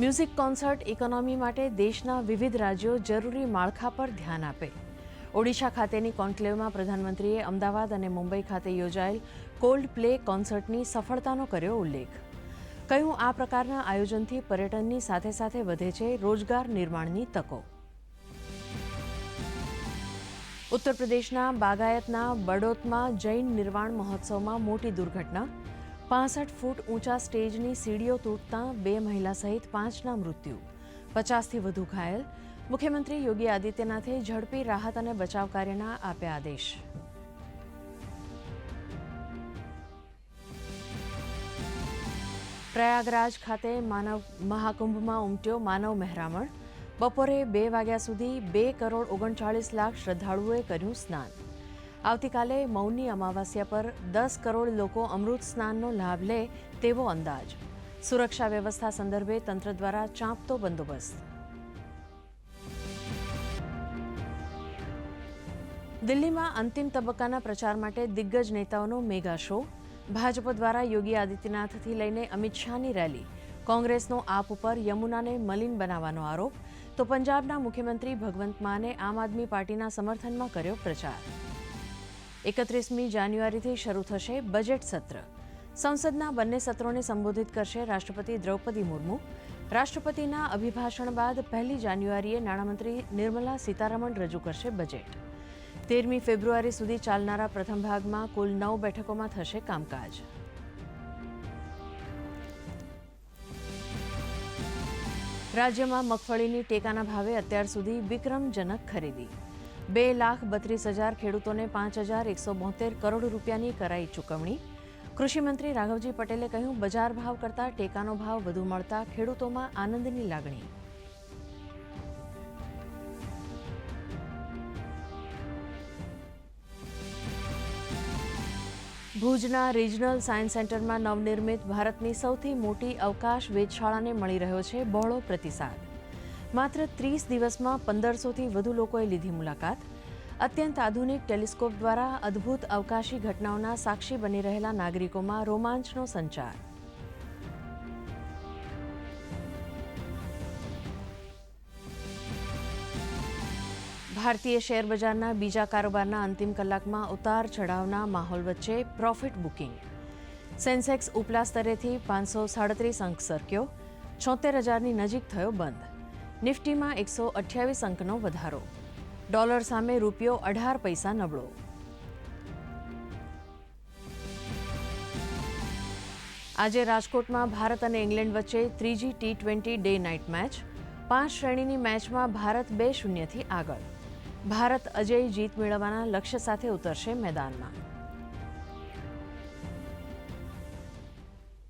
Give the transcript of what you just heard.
Music concert economy માટે દેશના વિવિધ રાજ્યો જરૂરી માળખા પર ધ્યાન આપે. ઓડિશા ખાતેની કોન્ક્લેવમાં પ્રધાનમંત્રીએ અમદાવાદ અને મુંબઈ ખાતે યોજાયેલ કોલ્ડ પ્લે કોન્સર્ટની સફળતાનો કર્યો ઉલ્લેખ. કહ્યું, આ પ્રકારના આયોજનથી પર્યટનની સાથે સાથે વધે છે રોજગાર નિર્માણની તકો. ઉત્તર પ્રદેશના બાગાયતના બડોતમાં જૈન નિર્વાણ મહોત્સવમાં મોટી દુર્ઘટના. પાસઠ ફૂટ ઊંચા સ્ટેજની સીડીઓ તૂટતા બે મહિલા સહિત પાંચના મૃત્યુ. પચાસથી વધુ ઘાયલ. મુખ્યમંત્રી યોગી આદિત્યનાથે ઝડપી રાહત અને બચાવ કાર્યના આપ્યા આદેશ. પ્રયાગરાજ ખાતે માનવ મહાકુંભમાં ઉમટ્યો માનવ મહેરામણ. બપોરે બે વાગ્યા સુધી બે કરોડ ઓગણચાળીસ લાખ શ્રદ્ધાળુઓએ કર્યું સ્નાન. આવતીકાલે મૌની અમાવાસ્યા પર દસ કરોડ લોકો અમૃત સ્નાનનો લાભ લે તેવો અંદાજ. સુરક્ષા વ્યવસ્થા સંદર્ભે તંત્ર દ્વારા ચાંપતો બંદોબસ્ત. દિલ્હીમાં અંતિમ તબક્કાના પ્રચાર માટે દિગ્ગજ નેતાઓનો મેગા શો. ભાજપ દ્વારા યોગી આદિત્યનાથથી લઈને અમિત શાહની રેલી. કોંગ્રેસનો આપ ઉપર યમુનાને મલિન બનાવવાનો આરોપ. તો પંજાબના મુખ્યમંત્રી ભગવંત માને આમ આદમી પાર્ટીના સમર્થનમાં કર્યો પ્રચાર. એકત્રીસમી જાન્યુઆરીથી શરૂ થશે બજેટ સત્ર. સંસદના બંને સત્રોને સંબોધિત કરશે રાષ્ટ્રપતિ દ્રૌપદી મુર્મુ. રાષ્ટ્રપતિના અભિભાષણ બાદ પહેલી જાન્યુઆરીએ નાણામંત્રી નિર્મલા સીતારમણ રજૂ કરશે બજેટ. તેરમી ફેબ્રુઆરી સુધી ચાલનારા પ્રથમ ભાગમાં કુલ નવ બેઠકોમાં થશે કામકાજ. રાજ્યમાં મગફળીની ટેકાના ભાવે અત્યાર સુધી વિક્રમજનક ખરીદી. બે લાખ બત્રીસ હજાર ખેડૂતોને પાંચ હજાર એકસો બોતેર કરોડ રૂપિયાની કરાઈ ચૂકવણી. કૃષિમંત્રી રાઘવજી પટેલે કહ્યું, બજાર ભાવ કરતાં ટેકાનો ભાવ વધુ મળતા ખેડૂતોમાં આનંદની લાગણી. ભુજના રિજનલ સાયન્સ સેન્ટરમાં નવનિર્મિત ભારતની સૌથી મોટી અવકાશ વેધશાળાને મળી રહ્યો છે બહોળો પ્રતિસાદ. માત્ર ત્રીસ દિવસમાં પંદરસોથી વધુ લોકોએ લીધી મુલાકાત. અત્યંત આધુનિક ટેલિસ્કોપ દ્વારા અદ્ભુત અવકાશી ઘટનાઓના સાક્ષી બની રહેલા નાગરિકોમાં રોમાંચનો સંચાર. ભારતીય શેર બજારના બીજા કારોબારના અંતિમ કલાકમાં ઉતાર ચઢાવના માહોલ વચ્ચે પ્રોફિટ બુકિંગ. સેન્સેક્સ ઉપલા સ્તરેથી પાંચસો સાડત્રીસ અંક સરક્યો. છોતેર હજારની નજીક થયો બંધ. નિફ્ટીમાં એકસો અઠ્યાવીસ અંકનો વધારો. ડોલર સામે રૂપિયો અઢાર પૈસા નબળો. આજે રાજકોટમાં ભારત અને ઇંગ્લેન્ડ વચ્ચે ત્રીજી T twenty day night match. પાંચ શ્રેણીની મેચમાં ભારત બે શૂન્યથી આગળ. ભારત અજય જીત મેળવવાના લક્ષ્ય સાથે ઉતરશે મેદાનમાં.